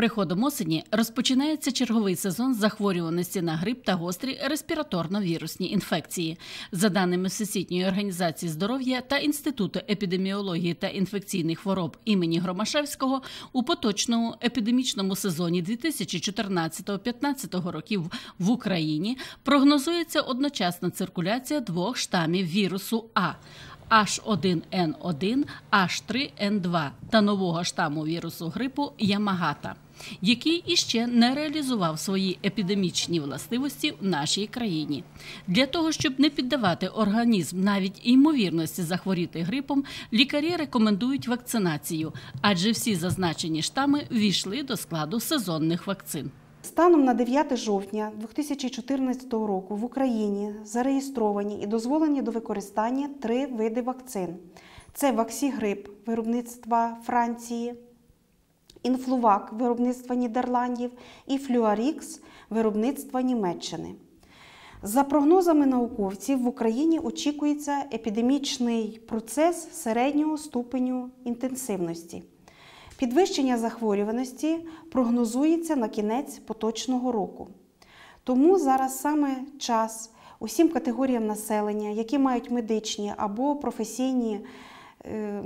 приходом осені розпочинається черговий сезон захворюваності на грип та гострі респіраторно-вірусні інфекції. За даними Всесвітньої організації здоров'я та інституту епідеміології та інфекційних хвороб імені Громашевського у поточному епідемічному сезоні 2014-2015 років в Україні прогнозується одночасна циркуляція двох штамів вірусу А. H1N1, H3N2 та нового штаму вірусу грипу Ямагата, який іще не реалізував свої епідемічні властивості в нашій країні. Для того щоб не піддавати організм навіть ймовірності захворіти грипом, лікарі рекомендують вакцинацію, адже всі зазначені штами війшли до складу сезонних вакцин. Станом на 9 жовтня 2014 року в Україні зареєстровані і дозволені до використання три види вакцин: це Ваксігрип виробництва Франції, Інфлувак виробництва Нідерландів і Флюарікс виробництва Німеччини. За прогнозами науковців, в Україні очікується епідемічний процес середнього ступеню інтенсивності. Підвищення захворюваності прогнозується на кінець поточного року. Тому зараз саме час усім категоріям населення, які мають медичні або професійні е, е,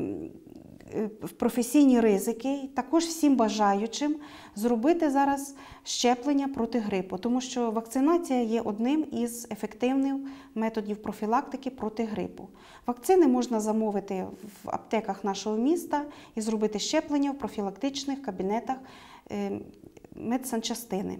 професійні ризики, також всім бажаючим зробити зараз щеплення проти грипу, тому що вакцинація є одним із ефективних методів профілактики проти грипу. Вакцини можна замовити в аптеках нашого міста і зробити щеплення в профілактичних кабінетах е, медсанчастини.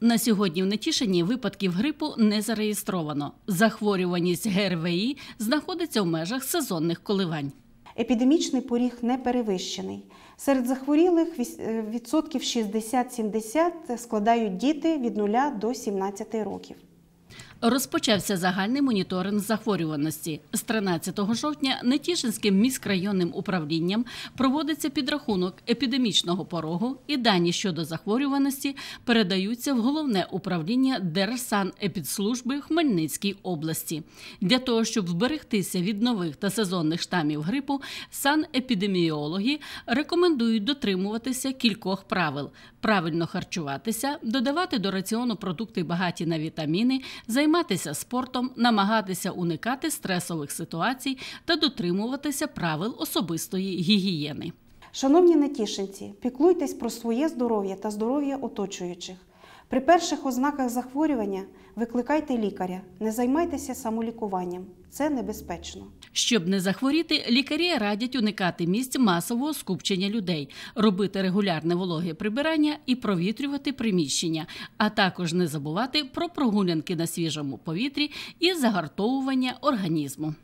На сьогодні в Нетішині випадків грипу не зареєстровано. Захворюваність ГРВІ знаходиться в межах сезонних коливань. Епідемічний поріг не перевищений. Серед захворілих е, відсотків 60-70 складають діти від 0 до 17 років. Розпочався загальний моніторинг захворюваності з 13 жовтня. Нетішинським міськрайонним управлінням проводиться підрахунок епідемічного порогу, і дані щодо захворюваності передаються в головне управління Держсанепідслужби Хмельницькій області. Для того щоб вберегтися від нових та сезонних штамів грипу, санепідеміологи рекомендують дотримуватися кількох правил: правильно харчуватися, додавати до раціону продукти багаті на вітаміни, займатися займатися спортом, намагатися уникати стресових ситуацій та дотримуватися правил особистої гігієни. Шановні нетішинці, піклуйтесь про своє здоров'я та здоров'я оточуючих. При перших ознаках захворювання викликайте лікаря, не займайтеся самолікуванням. Це небезпечно. Щоб не захворіти, лікарі радять уникати місць масового скупчення людей, робити регулярне вологе прибирання і провітрювати приміщення, а також не забувати про прогулянки на свіжому повітрі і загартовування організму.